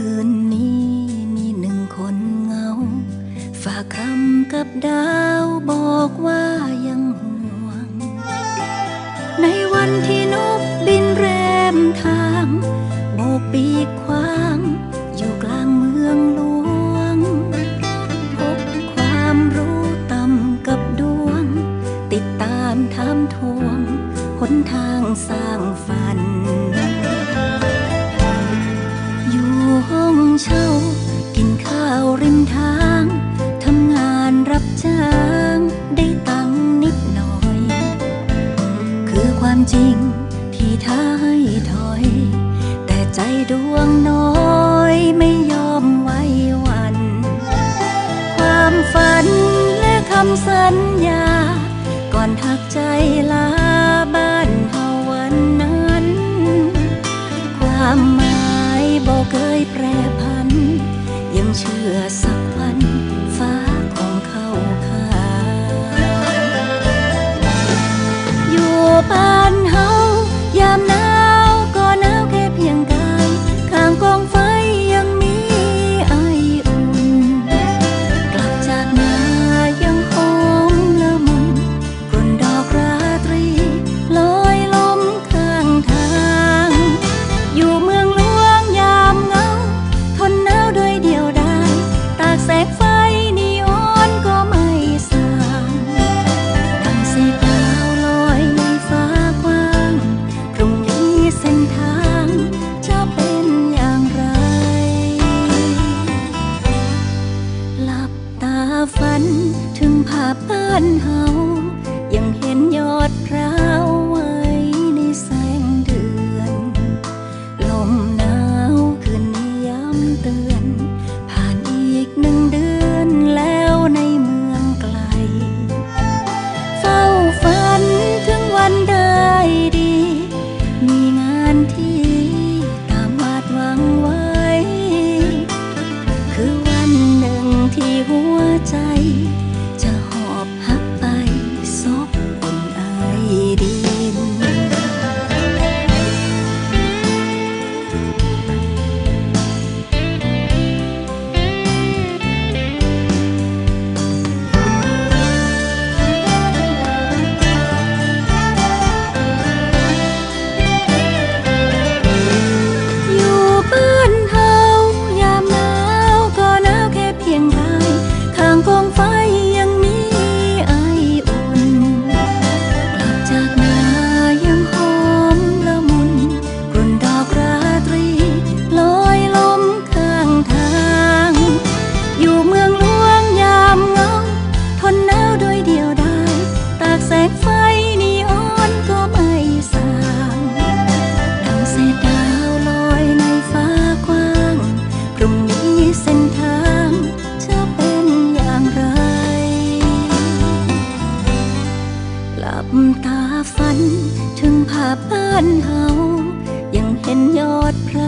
คืนนี้มีหนึ่งคนเงา ฝากคำกับดาวบอกว่ายังห่วง ในวันที่นกบินแรมทางโบกปีก ดวง ฝันถึงภาพบ้านเฮา ใจ ฝันถึงภาพบ้านเฮายังเห็นยอดพระ